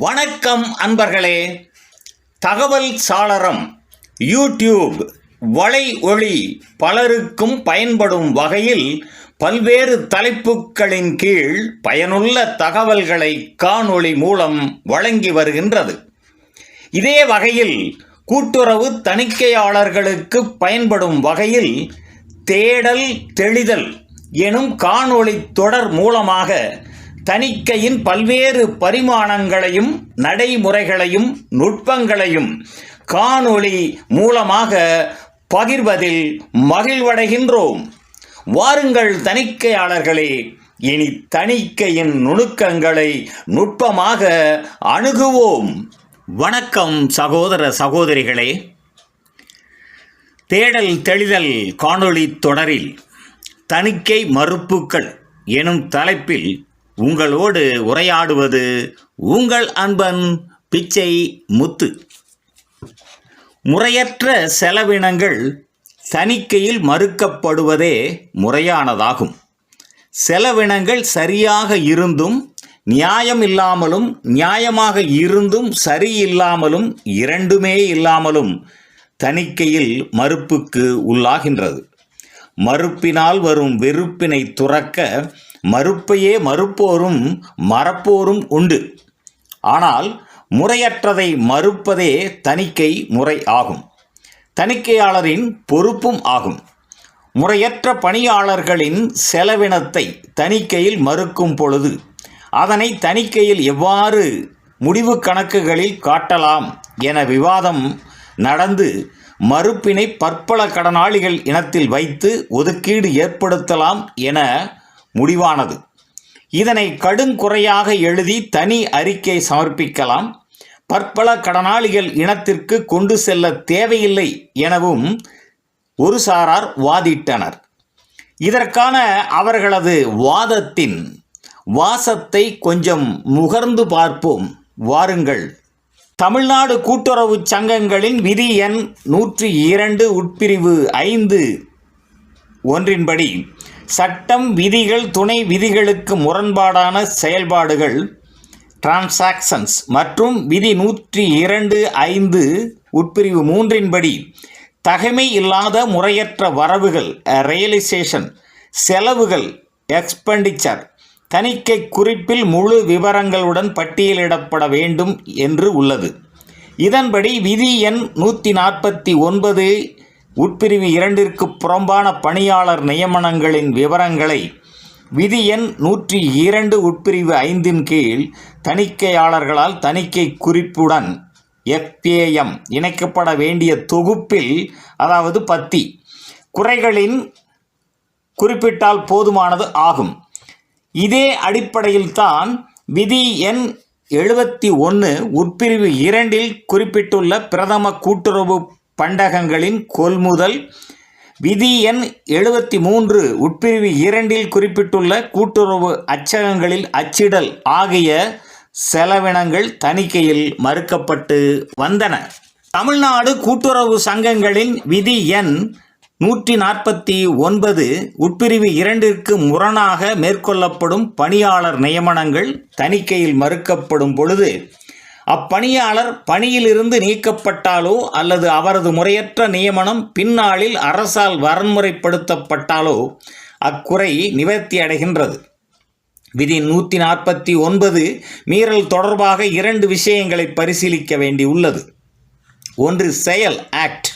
வணக்கம் அன்பர்களே. தகவல் சாளரம் யூடியூப் வலை ஒளி பலருக்கும் பயன்படும் வகையில் பல்வேறு தலைப்புகளின் கீழ் பயனுள்ள தகவல்களை காணொளி மூலம் வழங்கி வருகின்றது. இதே வகையில் கூட்டுறவு தணிக்கையாளர்களுக்கு பயன்படும் வகையில் தேடல் தெளிதல் எனும் காணொளி தொடர் மூலமாக தணிக்கையின் பல்வேறு பரிமாணங்களையும் நடைமுறைகளையும் நுட்பங்களையும் காணொளி மூலமாக பகிர்வதில் மகிழ்வடைகின்றோம். வாருங்கள் தணிக்கையாளர்களே இனி தணிக்கையின் நுணுக்கங்களை நுட்பமாக அணுகுவோம். வணக்கம் சகோதர சகோதரிகளே. தேடல் தெளிதல் காணொளி தொடரில் தணிக்கை மறுப்புகள் எனும் தலைப்பில் உங்களோடு உரையாடுவது உங்கள் அன்பன் பிச்சை முத்து. முறையற்ற செலவினங்கள் தணிக்கையில் மறுக்கப்படுவதே முறையானதாகும். செலவினங்கள் சரியாக இருந்தும் நியாயம் இல்லாமலும் நியாயமாக இருந்தும் சரியில்லாமலும் இரண்டுமே இல்லாமலும் தணிக்கையில் மறுப்புக்கு உள்ளாகின்றது. மறுப்பினால் வரும் வெறுப்பினை துறக்க மறுப்பையே மறுப்போரும் மறப்போரும் உண்டு. ஆனால் முறையற்றதை மறுப்பதே தணிக்கை முறை ஆகும். தணிக்கையாளரின் பொறுப்பும் ஆகும். முறையற்ற பணியாளர்களின் செலவினத்தை தணிக்கையில் மறுக்கும் பொழுது அதனை தணிக்கையில் எவ்வாறு முடிவு கணக்குகளில் காட்டலாம் என விவாதம் நடந்து மறுப்பினை பற்பல கடனாளிகள் இனத்தில் வைத்து ஒதுக்கீடு ஏற்படுத்தலாம் என முடிவானது. இதனை கடுங்குறையாக எழுதி தனி அறிக்கை சமர்ப்பிக்கலாம். பற்பல கடனாளிகள் இனத்திற்கு கொண்டு செல்ல தேவையில்லை எனவும் ஒரு சாரார் வாதிட்டனர். இதற்கான அவர்களது வாதத்தின் வாசத்தை கொஞ்சம் முகர்ந்து பார்ப்போம். வாருங்கள். தமிழ்நாடு கூட்டுறவு சங்கங்களின் விதி எண் நூற்றி இரண்டு உட்பிரிவு ஐந்து ஒன்றின்படி சட்டம் விதிகள் துணை விதிகளுக்கு முரண்பாடான செயல்பாடுகள் டிரான்சாக்சன்ஸ் மற்றும் விதி நூற்றி இரண்டு ஐந்து உட்பிரிவு மூன்றின்படி தகைமை இல்லாத முறையற்ற வரவுகள் ரியலைசேஷன் செலவுகள் எக்ஸ்பெண்டிச்சர் தணிக்கை குறிப்பில் முழு விவரங்களுடன் பட்டியலிடப்பட வேண்டும் என்று உள்ளது. இதன்படி விதி எண் நூற்றி நாற்பத்தி ஒன்பது உட்பிரிவு இரண்டிற்கு புறம்பான பணியாளர் நியமனங்களின் விவரங்களை விதி எண் நூற்றி இரண்டு உட்பிரிவு ஐந்தின் கீழ் தணிக்கையாளர்களால் தணிக்கை குறிப்புடன் எஃப்ஏஎம் இணைக்கப்பட வேண்டிய தொகுப்பில் அதாவது பத்தி குறைகளின் குறிப்பிட்டால் போதுமானது ஆகும். இதே அடிப்படையில்தான் விதி எண் எழுபத்தி ஒன்று உட்பிரிவு இரண்டில் குறிப்பிட்டுள்ள பிரதம கூட்டுறவு பண்டகங்களின் கொள்முதல். விதி எண் எழுபத்தி மூன்று உட்பிரிவு இரண்டில் குறிப்பிட்டுள்ள கூட்டுறவு அச்சகங்களில் அச்சிடல் ஆகிய செலவினங்கள் தணிக்கையில் மறுக்கப்பட்டு வந்தன. தமிழ்நாடு கூட்டுறவு சங்கங்களின் விதி எண் நூற்றி நாற்பத்தி ஒன்பது உட்பிரிவு இரண்டிற்கு முரணாக மேற்கொள்ளப்படும் பணியாளர் நியமனங்கள் தணிக்கையில் மறுக்கப்படும் பொழுது அப்பணியாளர் பணியிலிருந்து நீக்கப்பட்டாலோ அல்லது அவரது முறையற்ற நியமனம் பின்னாளில் அரசால் வரன்முறைப்படுத்தப்பட்டாலோ அக்குறை நிவர்த்தி அடைகின்றது. விதி நூற்றி நாற்பத்தி ஒன்பது மீறல் தொடர்பாக இரண்டு விஷயங்களை பரிசீலிக்க வேண்டியுள்ளது ஒன்று செயல் ஆக்ட்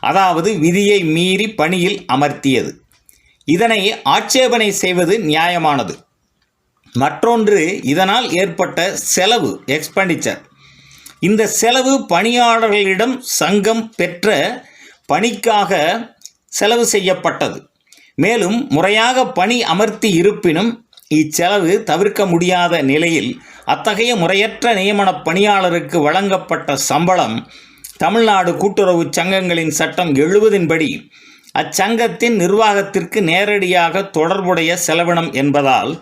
அதாவது விதியை மீறி பணியில் அமர்த்தியது. இதனை ஆட்சேபனை செய்வது நியாயமானது. மற்றொன்று இதனால் ஏற்பட்ட செலவு எக்ஸ்பெண்டிச்சர் இந்த செலவு பணியாளர்களிடம் சங்கம் பெற்ற பணிக்காக செலவு செய்யப்பட்டது. மேலும் முறையாக பணி அமர்த்தி இருப்பினும் இச்செலவு தவிர்க்க முடியாத நிலையில் அத்தகைய முறையற்ற நியமன பணியாளருக்கு வழங்கப்பட்ட சம்பளம் தமிழ்நாடு கூட்டுறவு சங்கங்களின் சட்டம் எழுபதின்படி அச்சங்கத்தின் நிர்வாகத்திற்கு நேரடியாக தொடர்புடைய செலவினம் என்பதால்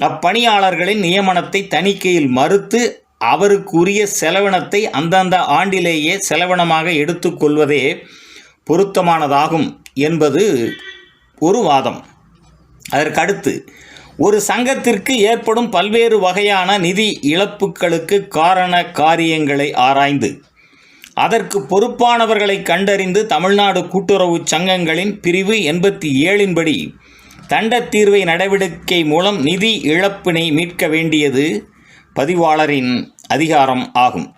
அப்பணியாளர்களின் நியமனத்தை தணிக்கையில் மறுத்து அவருக்குரிய செலவினத்தை அந்தந்த ஆண்டிலேயே செலவினமாக எடுத்துக்கொள்வதே பொருத்தமானதாகும் என்பது ஒரு வாதம். அதற்கடுத்து ஒரு சங்கத்திற்கு ஏற்படும் பல்வேறு வகையான நிதி இழப்புகளுக்கு காரண காரியங்களை ஆராய்ந்து அதற்கு பொறுப்பானவர்களை கண்டறிந்து தமிழ்நாடு கூட்டுறவு சங்கங்களின் பிரிவு எண்பத்தி ஏழின்படி தண்ட தீர்வை நடவடிக்கை மூலம் நிதி இழப்பினை மீட்க வேண்டியது பதிவாளரின் அதிகாரம் ஆகும்.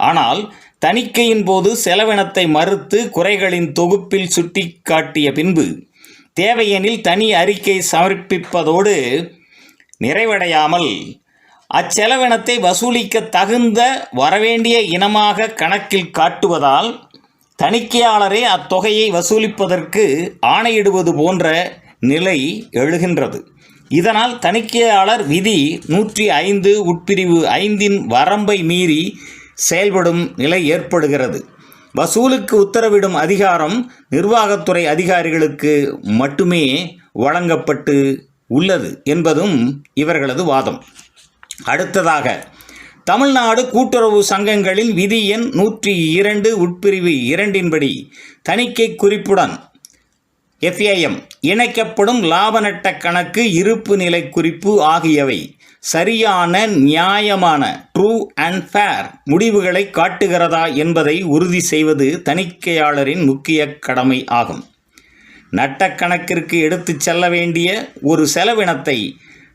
ஆனால் தணிக்கையின் போது செலவினத்தை மறுத்து குறைகளின் தொகுப்பில் சுட்டிக்காட்டிய பின்பு தேவையெனில் தனி அறிக்கை சமர்ப்பிப்பதோடு நிறைவடையாமல் அச்செலவினத்தை வசூலிக்க தகுந்த வரவேண்டிய இனமாக கணக்கில் காட்டுவதால் தணிக்கையாளரே அத்தொகையை வசூலிப்பதற்கு ஆணையிடுவது போன்ற நிலை எழுகின்றது. இதனால் தணிக்கையாளர் விதி நூற்றி ஐந்து உட்பிரிவு ஐந்தின் வரம்பை மீறி செயல்படும் நிலை ஏற்படுகிறது. வசூலுக்கு உத்தரவிடும் அதிகாரம் நிர்வாகத்துறை அதிகாரிகளுக்கு மட்டுமே வழங்கப்பட்டு உள்ளது என்பதும் இவர்களது வாதம். அடுத்ததாக தமிழ்நாடு கூட்டுறவு சங்கங்களில் விதி எண் நூற்றி இரண்டு உட்பிரிவு இரண்டின்படி தணிக்கை குறிப்புடன் எஃப்ஏஎம் இணைக்கப்படும் லாப நட்ட கணக்கு இருப்பு நிலை குறிப்பு ஆகியவை சரியான நியாயமான ட்ரூ அண்ட் ஃபேர் முடிவுகளை காட்டுகிறதா என்பதை உறுதி செய்வது தணிக்கையாளரின் முக்கிய கடமை ஆகும். நட்டக்கணக்கிற்கு எடுத்துச் செல்ல வேண்டிய ஒரு செலவினத்தை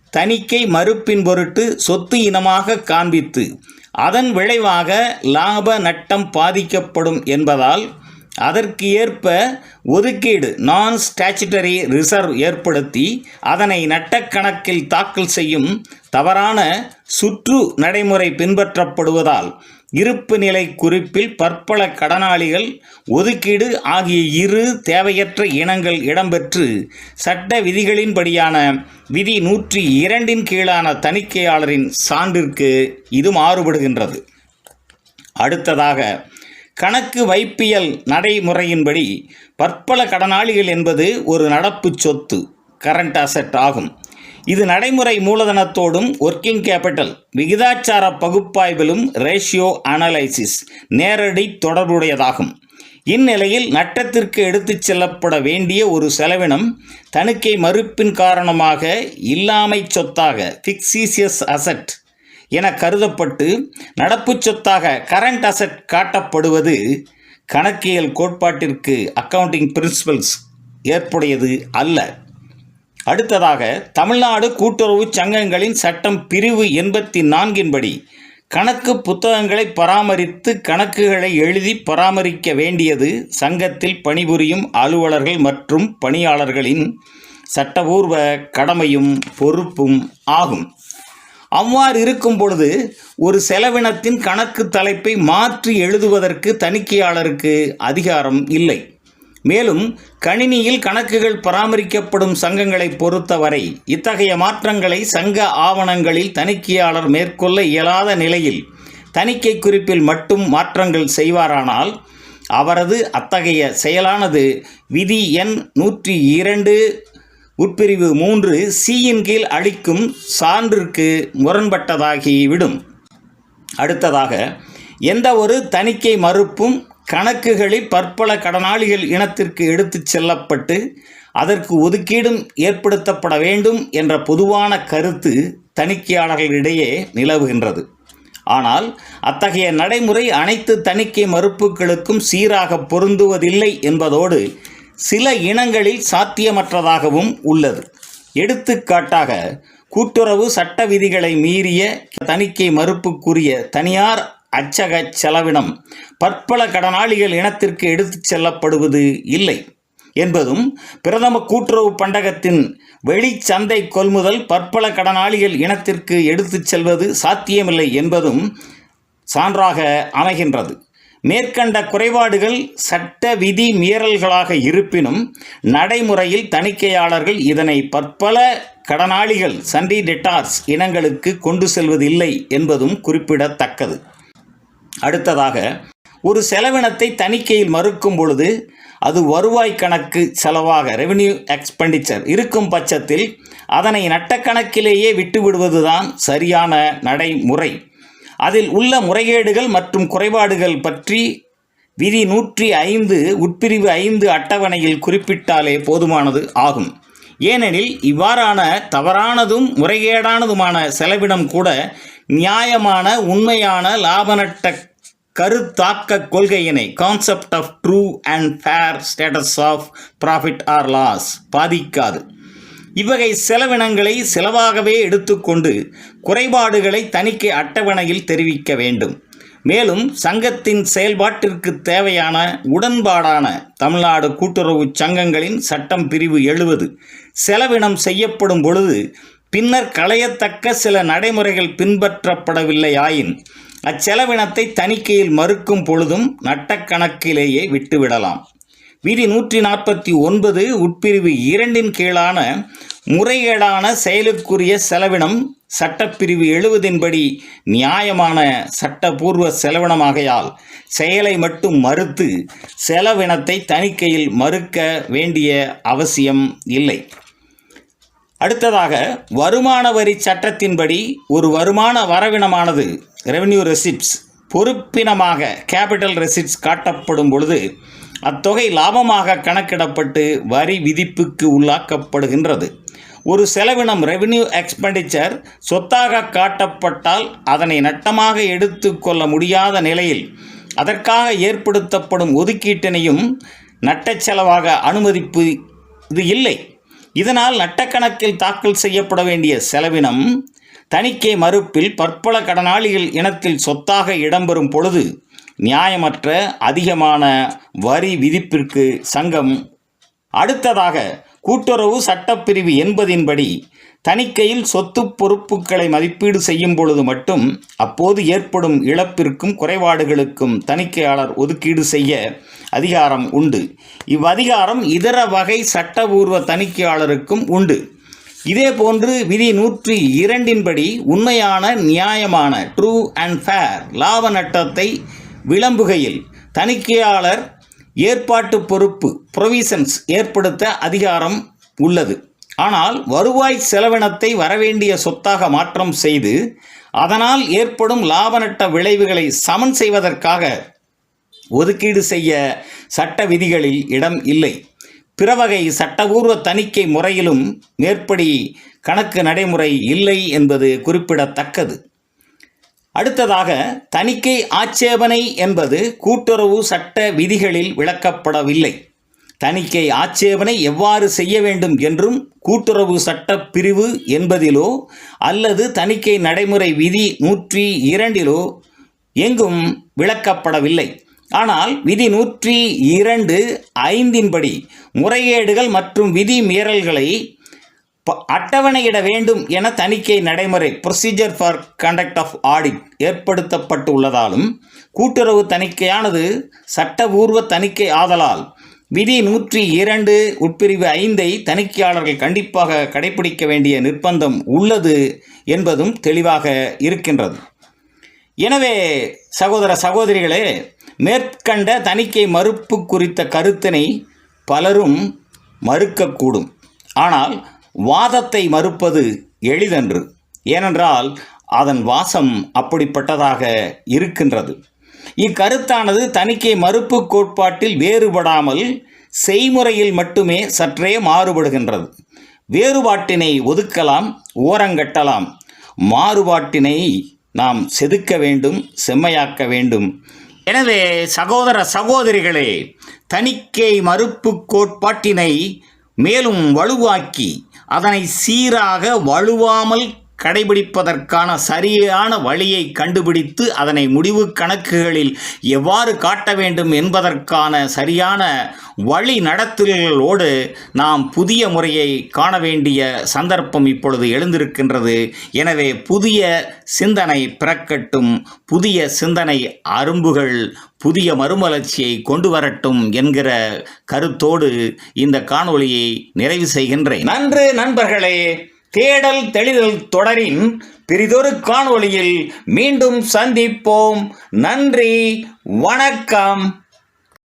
தணிக்கை மறுப்பின் பொருட்டு சொத்து இனமாக காண்பித்து அதன் விளைவாக லாப நட்டம் பாதிக்கப்படும் என்பதால் அதற்கு ஏற்ப ஒதுக்கீடு நான் ஸ்டாச்சுட்டரி ரிசர்வ் ஏற்படுத்தி அதனை நட்டக்கணக்கில் தாக்கல் செய்யும் தவறான சுற்று நடைமுறை பின்பற்றப்படுவதால் இருப்பு நிலை குறிப்பில் பற்பல கடனாளிகள் ஒதுக்கீடு ஆகிய இரு தேவையற்ற இனங்கள் இடம்பெற்று சட்ட விதிகளின்படியான விதி நூற்றி இரண்டின் கீழான தணிக்கையாளரின் சான்றிற்கு இது மாறுபடுகின்றது. அடுத்ததாக கணக்கு வைப்பியல் நடைமுறையின்படி பற்பல கடனாளிகள் என்பது ஒரு நடப்பு சொத்து கரண்ட் அசெட் ஆகும். இது நடைமுறை மூலதனத்தோடும் ஒர்க்கிங் கேபிட்டல் விகிதாச்சார பகுப்பாய்விலும் ரேஷியோ அனலைசிஸ் நேரடி தொடர்புடையதாகும். இந்நிலையில் நட்டத்திற்கு எடுத்துச் செல்லப்பட வேண்டிய ஒரு செலவினம் தணிக்கை மறுப்பின் காரணமாக இல்லாமை சொத்தாக ஃபிக்ஸீசியஸ் அசெட் என கருதப்பட்டு நடப்பு சொத்தாக கரண்ட் அசெட் காட்டப்படுவது கணக்கியல் கோட்பாட்டிற்கு அக்கவுண்டிங் பிரின்சிபல்ஸ் ஏற்புடையது அல்ல. அடுத்ததாக தமிழ்நாடு கூட்டுறவு சங்கங்களின் சட்டம் பிரிவு எண்பத்தி நான்கின்படி கணக்கு புத்தகங்களை பராமரித்து கணக்குகளை எழுதி பராமரிக்க வேண்டியது சங்கத்தில் பணிபுரியும் அலுவலர்கள் மற்றும் பணியாளர்களின் சட்டபூர்வ கடமையும் பொறுப்பும் ஆகும். அவ்வாறு இருக்கும் பொழுது ஒரு செலவினத்தின் கணக்கு தலைப்பை மாற்றி எழுதுவதற்கு தணிக்கையாளருக்கு அதிகாரம் இல்லை. மேலும் கணினியில் கணக்குகள் பராமரிக்கப்படும் சங்கங்களை பொறுத்தவரை இத்தகைய மாற்றங்களை சங்க ஆவணங்களில் தணிக்கையாளர் மேற்கொள்ள இயலாத நிலையில் தணிக்கை குறிப்பில் மட்டும் மாற்றங்கள் செய்வாரானால் அவரது அத்தகைய செயலானது விதி எண் நூற்றி இரண்டு உட்பிரிவு மூன்று சியின் கீழ் அளிக்கும் சான்றிற்கு முரண்பட்டதாகிவிடும் அடுத்ததாக எந்த ஒரு தணிக்கை மறுப்பும் கணக்குகளில் பற்பல கடனாளிகள் இனத்திற்கு எடுத்துச் செல்லப்பட்டு அதற்கு ஒதுக்கீடும் ஏற்படுத்தப்பட வேண்டும் என்ற பொதுவான கருத்து தணிக்கையாளர்களிடையே நிலவுகின்றது. ஆனால் அத்தகைய நடைமுறை அனைத்து தணிக்கை மறுப்புகளுக்கும் சீராக பொருந்துவதில்லை என்பதோடு சில இனங்களில் சாத்தியமற்றதாகவும் உள்ளது. எடுத்துக்காட்டாக கூட்டுறவு சட்ட விதிகளை மீறிய தணிக்கை மறுப்புக்குரிய தனியார் அச்சக செலவினம் பற்பல கடனாளிகள் இனத்திற்கு எடுத்துச் செல்லப்படுவது இல்லை என்பதும் பிரதம கூட்டுறவு பண்டகத்தின் வெளிச்சந்தை கொள்முதல் பற்பல கடனாளிகள் இனத்திற்கு எடுத்துச் செல்வது சாத்தியமில்லை என்பதும் சான்றாக அமைகின்றது. மேற்கண்ட குறைபாடுகள் சட்ட விதி மீறல்களாக இருப்பினும் நடைமுறையில் தணிக்கையாளர்கள் இதனை பற்பல கடனாளிகள் சண்டி டெட்டார்ஸ் இனங்களுக்கு கொண்டு செல்வதில்லை என்பதும் குறிப்பிடத்தக்கது. அடுத்ததாக ஒரு செலவினத்தை தணிக்கையில் மறுக்கும் பொழுது அது வருவாய் கணக்கு செலவாக ரெவென்யூ எக்ஸ்பெண்டிச்சர் இருக்கும் பட்சத்தில் அதனை நட்டக்கணக்கிலேயே விட்டுவிடுவதுதான் சரியான நடைமுறை. அதில் உள்ள முறைகேடுகள் மற்றும் குறைபாடுகள் பற்றி விதி நூற்றி ஐந்து உட்பிரிவு ஐந்து அட்டவணையில் குறிப்பிட்டாலே போதுமானது ஆகும். ஏனெனில் இவ்வாறான தவறானதும் முறைகேடானதுமான செலவினம் கூட நியாயமான உண்மையான லாபநட்ட கருத்தாக்க கொள்கையினை concept of true and fair status of profit or loss பாதிக்காது. இவ்வகை செலவினங்களை செலவாகவே எடுத்துக்கொண்டு குறைபாடுகளை தணிக்கை அட்டவணையில் தெரிவிக்க வேண்டும். மேலும் சங்கத்தின் செயல்பாட்டிற்கு தேவையான உடன்பாடான தமிழ்நாடு கூட்டுறவு சங்கங்களின் சட்டம் பிரிவு எழுவது. செலவினம் செய்யப்படும் பொழுது பின்னர் களையத்தக்க சில நடைமுறைகள் பின்பற்றப்படவில்லையாயின் அச்செலவினத்தை தணிக்கையில் மறுக்கும் பொழுதும் நட்டக்கணக்கிலேயே விட்டுவிடலாம். விதி நூற்றி நாற்பத்தி ஒன்பது உட்பிரிவு இரண்டின் கீழான முறைகேடான செயலுக்குரிய செலவினம் சட்டப்பிரிவு எழுவதின்படி நியாயமான சட்டபூர்வ செலவினமாகையால் செயலை மட்டும் மறுத்து செலவினத்தை தணிக்கையில் மறுக்க வேண்டிய அவசியம் இல்லை. அடுத்ததாக வருமான வரி சட்டத்தின்படி ஒரு வருமான வரவினமானது ரெவென்யூ ரெசிப்ட்ஸ் பொறுப்பினமாக கேபிட்டல் ரெசிப்ட்ஸ் காட்டப்படும் பொழுது அத்தொகை லாபமாக கணக்கிடப்பட்டு வரி விதிப்புக்கு உள்ளாக்கப்படுகின்றது. ஒரு செலவினம் ரெவென்யூ எக்ஸ்பெண்டிச்சர் சொத்தாக காட்டப்பட்டால் அதனை நட்டமாக எடுத்துக்கொள்ள முடியாத நிலையில் அதற்காக ஏற்படுத்தப்படும் ஒதுக்கீட்டினையும் நட்டச் செலவாக அனுமதிப்பு இது இல்லை. இதனால் நட்டக்கணக்கில் தாக்கல் செய்யப்பட வேண்டிய செலவினம் தணிக்கை மறுப்பில் பற்பல கடனாளிகள் இனத்தில் சொத்தாக இடம்பெறும் பொழுது நியாயமற்ற அதிகமான வரி விதிப்பிற்கு சங்கம் அடுத்ததாக கூட்டுறவு சட்டப்பிரிவு என்பதின்படி தணிக்கையில் சொத்து பொறுப்புகளை மதிப்பீடு செய்யும் பொழுது மட்டும் அப்போது ஏற்படும் இழப்பிற்கும் குறைபாடுகளுக்கும் தணிக்கையாளர் ஒதுக்கீடு செய்ய அதிகாரம் உண்டு. இவ்வதிகாரம் இதர வகை சட்டபூர்வ தணிக்கையாளருக்கும் உண்டு. இதேபோன்று விதி நூற்றி இரண்டின்படி உண்மையான நியாயமான ட்ரூ அண்ட் ஃபேர் லாப நட்டத்தை விளம்புகையில் தணிக்கையாளர் ஏற்பாட்டு பொறுப்பு ப்ரொவிஷன்ஸ் ஏற்படுத்த அதிகாரம் உள்ளது. ஆனால் வருவாய் செலவினத்தை வரவேண்டிய சொத்தாக மாற்றம் செய்து அதனால் ஏற்படும் லாப நட்ட விளைவுகளை சமன் செய்வதற்காக ஒதுக்கீடு செய்ய சட்ட விதிகளில் இடம் இல்லை. பிறவகை சட்டபூர்வ தணிக்கை முறையிலும் மேற்படி கணக்கு நடைமுறை இல்லை என்பது குறிப்பிடத்தக்கது. அடுத்ததாக தணிக்கை ஆட்சேபனை என்பது கூட்டுறவு சட்ட விதிகளில் விளக்கப்படவில்லை. தணிக்கை ஆட்சேபனை எவ்வாறு செய்ய வேண்டும் என்றும் கூட்டுறவு சட்ட பிரிவு என்பதிலோ அல்லது தணிக்கை நடைமுறை விதி நூற்றி இரண்டிலோ எங்கும் விளக்கப்படவில்லை. ஆனால் விதி நூற்றி இரண்டு ஐந்தின்படி முறைகேடுகள் மற்றும் விதி மீறல்களை அட்டவணையிட வேண்டும் என தணிக்கை நடைமுறை procedure for conduct of audit ஏற்படுத்தப்பட்டு உள்ளதாலும் கூட்டுறவு தணிக்கையானது சட்டபூர்வ தணிக்கை ஆதலால் விதி நூற்றி இரண்டு உட்பிரிவு ஐந்தை தணிக்கையாளர்கள் கண்டிப்பாக கடைபிடிக்க வேண்டிய நிர்பந்தம் உள்ளது என்பதும் தெளிவாக இருக்கின்றது. எனவே சகோதர சகோதரிகளே மேற்கண்ட தணிக்கை மறுப்பு குறித்த கருத்தினை பலரும் மறுக்கக்கூடும். ஆனால் வாதத்தை மறுப்பது எளிதன்று. ஏனென்றால் அதன் வாசம் அப்படிப்பட்டதாக இருக்கின்றது. இக்கருத்தானது தணிக்கை மறுப்பு கோட்பாட்டில் வேறுபடாமல் செய்முறையில் மட்டுமே சற்றே மாறுபடுகின்றது. வேறுபாட்டினை ஒதுக்கலாம் ஓரங்கட்டலாம். மாறுபாட்டினை நாம் செதுக்க வேண்டும் செம்மையாக்க வேண்டும். எனவே சகோதர சகோதரிகளே தணிக்கை மறுப்பு கோட்பாட்டினை மேலும் வலுவாக்கி அதனை சீராக வலுவாமல் கடைபிடிப்பதற்கான சரியான வழியை கண்டுபிடித்து அதனை முடிவு கணக்குகளில் எவ்வாறு காட்ட வேண்டும் என்பதற்கான சரியான வழி நடத்துதல்களோடு நாம் புதிய முறையை காண வேண்டிய சந்தர்ப்பம் இப்பொழுது எழுந்திருக்கின்றது. எனவே புதிய சிந்தனை பிறக்கட்டும் புதிய சிந்தனை அரும்புகள் புதிய மறுமலர்ச்சியை கொண்டு வரட்டும் என்கிற கருத்தோடு இந்த காணொளியை நிறைவு செய்கின்றேன். நன்று நண்பர்களே. தேடல் தெளிதல் தொடரின் பிரிதொரு காணொளியில் மீண்டும் சந்திப்போம். நன்றி. வணக்கம்.